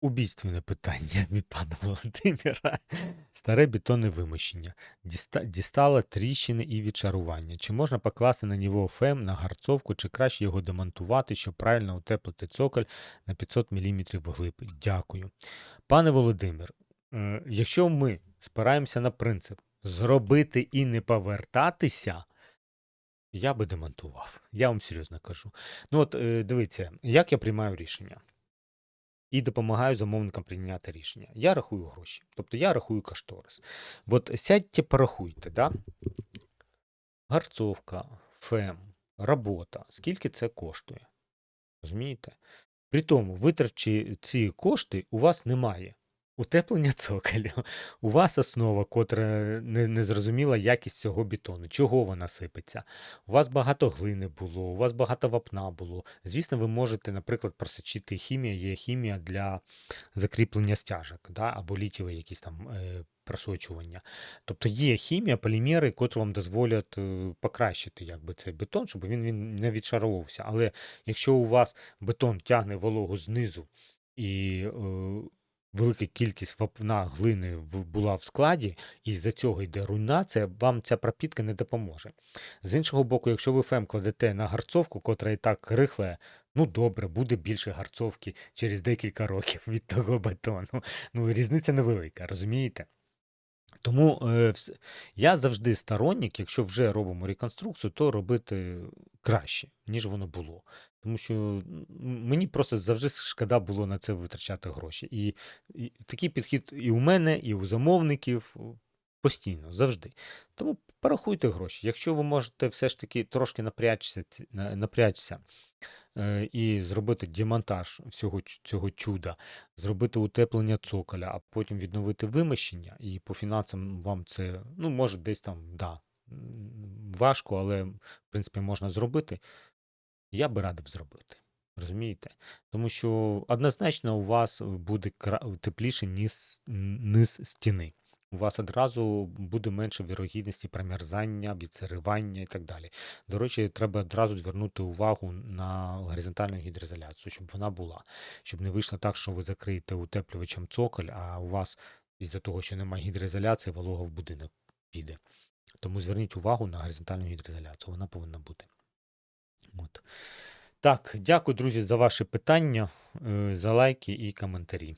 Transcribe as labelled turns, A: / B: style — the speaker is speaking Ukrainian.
A: Убійственне питання від пана Володимира. Старе бетонне вимощення. Діста... Дістало тріщини і відшарування. Чи можна покласти на нього ФЕМ на гарцовку, чи краще його демонтувати, щоб правильно утеплити цоколь на 500 мм вглиб? Дякую. Пане Володимир, е, якщо ми спираємося на принцип зробити і не повертатися, я би демонтував. Я вам серйозно кажу. Ну от е, дивіться, як я приймаю рішення і допомагаю замовникам прийняти рішення. Я рахую гроші, тобто я рахую кошторис. От сядьте, порахуйте, да? гарцовка, ФЕМ, робота, скільки це коштує. Розумієте? При тому, витрачі ці кошти у вас немає. Утеплення цоколю. У вас основа, котра не, не зрозуміла якість цього бетону. Чого вона сипеться? У вас багато глини було, у вас багато вапна було. Звісно, ви можете, наприклад, просочити хімія, є хімія для закріплення стяжок, да? або літіве якісь там е, просочування. Тобто є хімія, полімери, котрі вам дозволять е, покращити якби, цей бетон, щоб він, він не відшаровувався. Але якщо у вас бетон тягне вологу знизу і е, велика кількість вапна глини була в складі, і з-за цього йде руйнація, вам ця пропітка не допоможе. З іншого боку, якщо ви фем кладете на гарцовку, котра і так рихле, ну добре, буде більше гарцовки через декілька років від того бетону. Ну, різниця невелика, розумієте? Тому е, я завжди сторонник, якщо вже робимо реконструкцію, то робити краще, ніж воно було. Тому що мені просто завжди шкода було на це витрачати гроші. І, і такий підхід і у мене, і у замовників постійно, завжди. Тому порахуйте гроші. Якщо ви можете все ж таки трошки напрячся, напрячся і зробити демонтаж всього цього чуда, зробити утеплення цоколя, а потім відновити вимощення, і по фінансам вам це, ну, може, десь там, да, важко, але в принципі можна зробити. Я би радив зробити. Розумієте? Тому що однозначно у вас буде тепліше низ, низ стіни. У вас одразу буде менше вірогідності промерзання, відсиривання і так далі. До речі, треба одразу звернути увагу на горизонтальну гідроізоляцію, щоб вона була. Щоб не вийшло так, що ви закриєте утеплювачем цоколь, а у вас із-за того, що немає гідроізоляції, волога в будинок піде. Тому зверніть увагу на горизонтальну гідроізоляцію, вона повинна бути. От. Так, дякую, друзі, за ваші питання, е, за лайки і коментарі.